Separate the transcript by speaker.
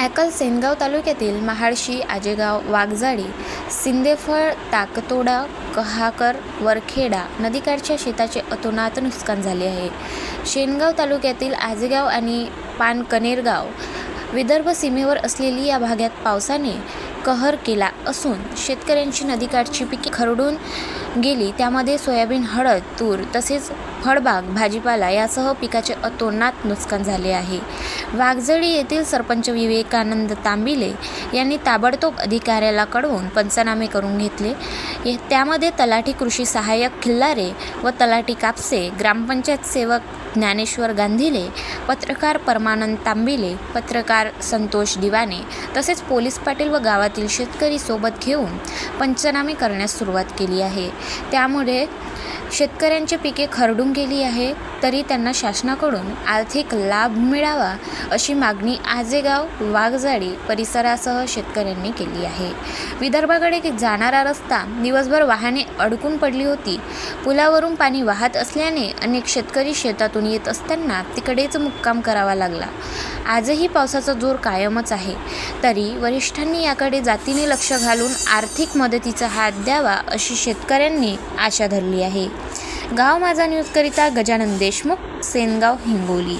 Speaker 1: Ankle Sengaon तालुक्यातील महाडशी आजेगाव वाघजाडी सिंदेफळ ताकतोडा कहाकर वरखेडा नदीकाठच्या शेताचे अतोनात नुकसान झाले आहे. शेनगाव तालुक्यातील आजेगाव आणि पानकनेरगाव विदर्भ सीमेवर असलेली या भागात पावसाने कहर केला असून शेतकऱ्यांची नदीकाठची पिके खरडून गेली. त्यामध्ये सोयाबीन हळद तूर तसेच फळबाग भाजीपाला यासह पिकाचे अतोनात नुकसान झाले आहे. वाघजळी येथील सरपंच विवेकानंद तांबिले यांनी ताबडतोब अधिकाऱ्याला कळवून पंचनामे करून घेतले. त्यामध्ये तलाठी कृषी सहाय्यक खिल्लारे व तलाठी कापसे ग्रामपंचायत सेवक ज्ञानेश्वर गांधीले पत्रकार परमानंद तांबिले पत्रकार संतोष दिवाने तसेच पोलीस पाटील व गावातील शेतकरी सोबत घेऊन पंचनामे करण्यास सुरुवात केली आहे. त्यामुळे शेतकऱ्यांची पिके खरडून गेली आहे तरी त्यांना शासनाकडून आर्थिक लाभ मिळावा अशी मागणी आजेगाव वाघजाडी परिसरासह शेतकऱ्यांनी केली आहे. विदर्भाकडे जाणारा रस्ता दिवसभर वाहने अडकून पडली होती. पुलावरून पाणी वाहत असल्याने अनेक शेतकरी शेतातून येत असताना तिकडेच मुक्काम करावा लागला. आजही पावसाचा जोर कायमच आहे. तरी वरिष्ठांनी याकडे जातीने लक्ष घालून आर्थिक मदतीचा हात द्यावा अशी शेतकऱ्यांनी आशा धरली आहे. गाव माझा न्यूजकरिता गजानन देशमुख सेनगाव हिंगोली.